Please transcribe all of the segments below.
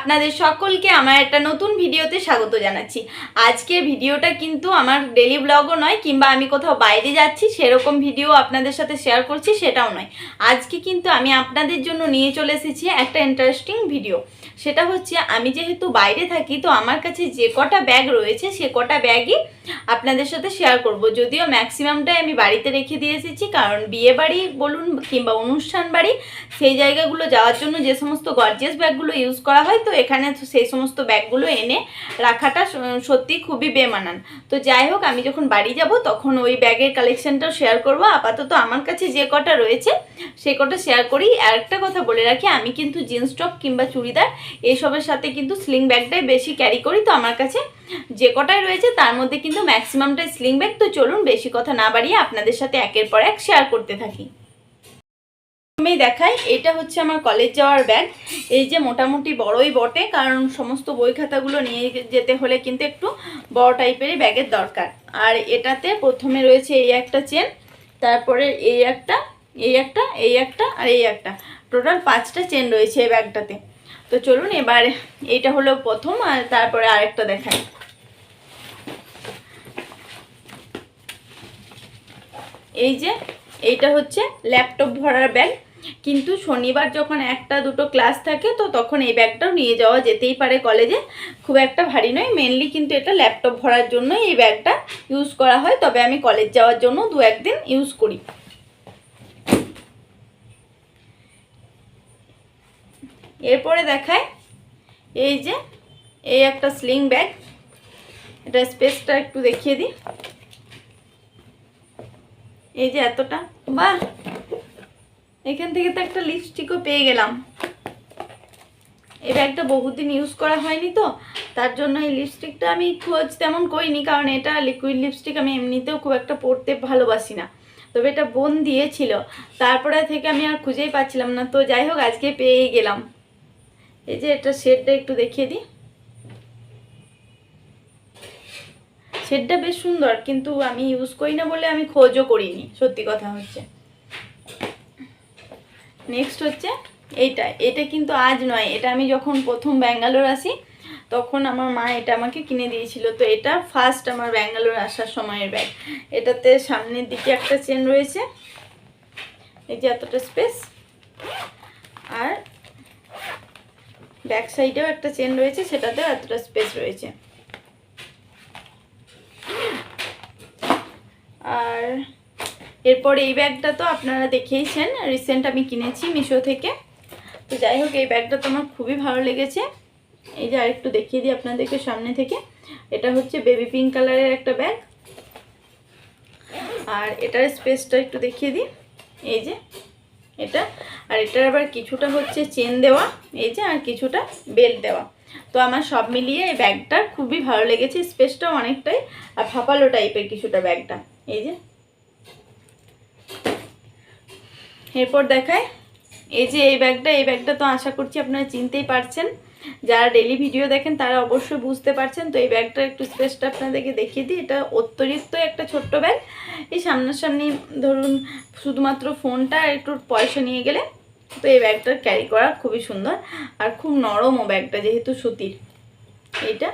আপনাদের সকলকে আমার একটা নতুন ভিডিওতে স্বাগত জানাচ্ছি। আজকের ভিডিওটা কিন্তু আমার ডেলি ব্লগও নয়, কিংবা আমি কোথাও বাইরে যাচ্ছি, সেরকম ভিডিও আপনাদের সাথে শেয়ার করছি, সেটাও নয়। আজকে কিন্তু আমি আপনাদের জন্য নিয়ে চলে এসেছি একটা ইন্টারেস্টিং ভিডিও সেটা হচ্ছে, আমি যেহেতু বাইরে থাকি, তো আমার কাছে যে কটা ব্যাগ রয়েছে, সে কটা ব্যাগই আপনাদের সাথে শেয়ার করব। যদিও ম্যাক্সিমামটাই আমি বাড়িতে রেখে দিয়ে এসেছি, কারণ বিয়ে বাড়ি বলুন কিংবা অনুষ্ঠান বাড়ি, সেই জায়গাগুলো যাওয়ার জন্য যে সমস্ত গর্জিয়াস ব্যাগগুলো ইউজ করা হয়, তো এখানে সেই সমস্ত ব্যাগগুলো এনে রাখাটা সত্যি খুবই বেমানান। তো যাই হোক, আমি যখন বাড়ি যাব, তখন ওই ব্যাগের কালেকশনটাও শেয়ার করব। আপাতত আমার কাছে যে কটা রয়েছে, সে কটা শেয়ার করি। আর একটা কথা বলে রাখি, আমি কিন্তু জিন্স টপ কিংবা চুড়িদার এইসবের সাথে কিন্তু স্লিং ব্যাগটাই বেশি ক্যারি করি। তো আমার কাছে যে কটাই রয়েছে, তার মধ্যে কিন্তু ম্যাক্সিমামটাই স্লিং ব্যাগ তো চলুন, বেশি কথা না বাড়িয়ে আপনাদের সাথে একের পর এক শেয়ার করতে থাকি। আমি দেখাই, এটা হচ্ছে আমার কলেজ যাওয়ার ব্যাগ এই যে মোটামুটি বড়ই বটে, কারণ সমস্ত বই খাতাগুলো নিয়ে যেতে হলে কিন্তু একটু বড় টাইপেরই ব্যাগের দরকার। আর এটাতে প্রথমে রয়েছে এই একটা চেন তারপরে এই একটা এই একটা এই একটা, আর এই একটা। টোটাল পাঁচটা চেন রয়েছে এই ব্যাগটাতে তো চলুন এবার এইটা হলো প্রথম, আর তারপরে আরেকটা দেখাই। এই যে, এইটা হচ্ছে ল্যাপটপ ভরার ব্যাগ কিন্তু শনিবার যখন একটা দুটো ক্লাস থাকে, তো তখন এই ব্যাগটাও নিয়ে যাওয়া যেতেই পারে কলেজে। খুব একটা ভারী নয় মেনলি কিন্তু এটা ল্যাপটপ ভরার জন্য এই ব্যাগটা ইউজ করা হয়। তবে আমি কলেজ যাওয়ার জন্য দু একদিন ইউজ করি। এরপরে দেখায় এই যে, এই একটা স্লিং ব্যাগ এটা স্পেসটা একটু দেখিয়ে দিই। এই যে এতটা, বাহ! এখান থেকে তো একটা লিপস্টিকও পেয়ে গেলাম। এই ব্যাগটা বহুদিন ইউজ করা হয়নি তো, তার জন্য এই লিপস্টিকটা আমি খোঁজ তেমন করিনি, কারণ এটা লিকুইড লিপস্টিক আমি এমনিতেও খুব একটা পরতে ভালোবাসি না। তবে এটা বোন দিয়েছিল, তারপরে থেকে আমি আর খুঁজেই পাচ্ছিলাম না। তো যাই হোক, আজকে পেয়েই গেলাম। এই যে এটা শেডটা একটু দেখিয়ে দিই। শেডটা বেশ সুন্দর, কিন্তু আমি ইউজ করি না বলে আমি খোঁজও করিনি, সত্যি কথা হচ্ছে। নেক্সট হচ্ছে এইটা। এটা কিন্তু আজ নয়। এটা আমি যখন প্রথম ব্যাঙ্গালোর আসি, তখন আমার মা এটা আমাকে কিনে দিয়েছিল। তো এটা ফার্স্ট আমার ব্যাঙ্গালোর আসার সময়ের ব্যাগ এটাতে সামনের দিকে একটা চেন রয়েছে। এই যে এতটা স্পেস আর ব্যাক সাইডেও একটা চেন রয়েছে, সেটাতেও এতটা স্পেস রয়েছে। আর এরপর এই ব্যাগটা তো আপনারা দেখেইছেন রিসেন্ট আমি কিনেছি মিশো থেকে। তো যাই হোক, এই ব্যাগটা তো আমার খুবই ভালো লেগেছে। এই যে আরেকটু দেখিয়ে দিই আপনাদেরকে সামনে থেকে। এটা হচ্ছে বেবি পিঙ্ক কালারের একটা ব্যাগ। আর এটার স্পেসটা একটু দেখিয়ে দিই। এই যে এটা। আর এটার আবার কিছুটা হচ্ছে চেন দেওয়া। এই যে, আর কিছুটা বেল্ট দেওয়া। তো আমার সব মিলিয়ে এই ব্যাগটা খুবই ভালো লেগেছে। স্পেসটাও অনেকটাই, আর ফাঁপালো টাইপের কিছুটা ব্যাগটা। এই যে এরপর দেখায়, এই যে এই ব্যাগটা এই ব্যাগটা তো আশা করছি আপনারা চিনতেই পারছেন। যারা ডেলি ভিডিও দেখেন, তারা অবশ্যই বুঝতে পারছেন। তো এই ব্যাগটার একটু স্পেসটা আপনাদেরকে দেখিয়ে দিই। এটা অতিরিক্ত একটা ছোট্ট ব্যাগ। এই সামনাসামনি ধরুন, শুধুমাত্র ফোনটা একটু পয়সা নিয়ে গেলে, তো এই ব্যাগটা ক্যারি করা খুবই সুন্দর। আর খুব নরমও ব্যাগটা, যেহেতু সুতির। এইটা।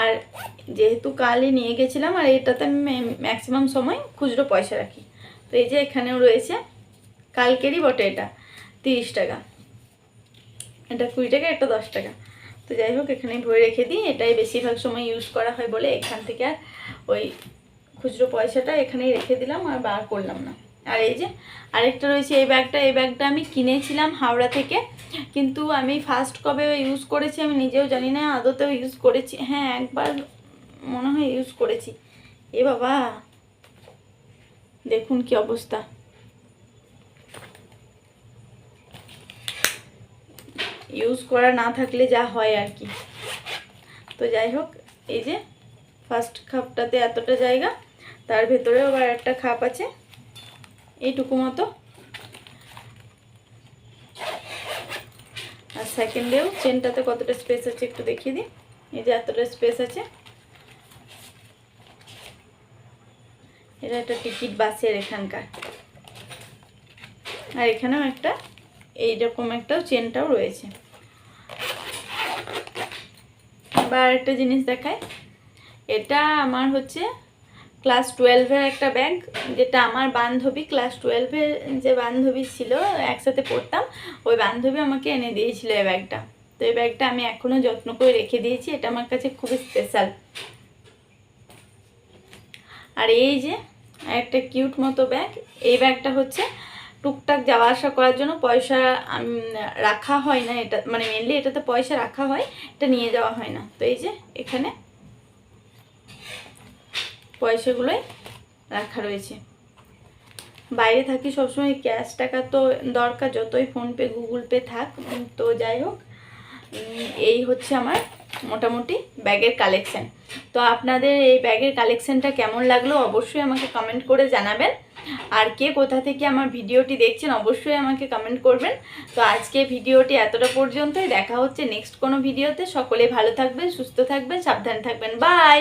আর যেহেতু কালই নিয়ে গেছিলাম, আর এটাতে আমি ম্যাক্সিমাম সময় খুচরো পয়সা রাখি। তো এই যে এখানেও রয়েছে, কালকেরই বটে এটা, তিরিশ টাকা। এটা কুড়ি টাকা, এটা দশ টাকা। তো যাই হোক এখানে ভরে রেখে দিই। এটাই বেশিরভাগ সময় ইউজ করা হয় বলে এখান থেকে আর ওই খুচরো পয়সাটা এখানেই রেখে দিলাম আর বার করলাম না। আর এই যে আরেকটা রয়েছে, এই ব্যাগটা এই ব্যাগটা আমি কিনেছিলাম হাওড়া থেকে, কিন্তু আমি ফার্স্ট কবে ইউজ করেছি আমি নিজেও জানি না, আদতেও ইউজ করেছি। হ্যাঁ একবার মনে হয় ইউজ করেছি। এ বাবা! দেখুন কি অবস্থা। ইউজ করা না থাকলে যা হয় আর কি। তো যাই হোক, এই যে ফার্স্ট খাপটাতে এতটা জায়গা, তার ভেতরেও আবার একটা খাপ আছে, এইটুকু মতো। আর সেকেন্ডেও চেনটাতে কতটা স্পেস আছে একটু দেখিয়ে দিই। এই যে এতটা স্পেস আছে। এটা একটা টিকিট বাসের এখানকার। আর এখানেও একটা, এইরকম একটা চেনটাও রয়েছে। এবার একটা জিনিস দেখায় এটা আমার হচ্ছে ক্লাস টুয়েলভের একটা ব্যাগ, যেটা আমার বান্ধবী, ক্লাস টুয়েলভের যে বান্ধবী ছিল, একসাথে পড়তাম, ওই বান্ধবী আমাকে এনে দিয়েছিল এই ব্যাগটা। তো এই ব্যাগটা আমি এখনও যত্ন করে রেখে দিয়েছি, এটা আমার কাছে খুবই স্পেশাল আর এই যে একটা কিউট মতো ব্যাগ, এই ব্যাগটা হচ্ছে টুকটাক যাওয়া আসা করার জন্য পয়সা রাখা হয় না এটা মানে মেনলি এটাতে পয়সা রাখা হয়, এটা নিয়ে যাওয়া হয় না। তো এই যে এখানে পয়সাগুলোই রাখা রয়েছে। বাইরে থাকি সবসময় ক্যাশ টাকা তো দরকার, যতই ফোনপে গুগল পে থাক তো যাই হোক। এই হচ্ছে আমার মোটামুটি ব্যাগের কালেকশান তো আপনাদের এই ব্যাগের কালেকশানটা কেমন লাগল অবশ্যই আমাকে কমেন্ট করে জানাবেন। আর কে কোথা থেকে আমার ভিডিওটি দেখছেন অবশ্যই আমাকে কমেন্ট করবেন। তো আজকে ভিডিওটি এতটা পর্যন্তই। দেখা হচ্ছে নেক্সট কোনো ভিডিওতে। সকলে ভালো থাকবেন, সুস্থ থাকবেন, সাবধান থাকবেন। বাই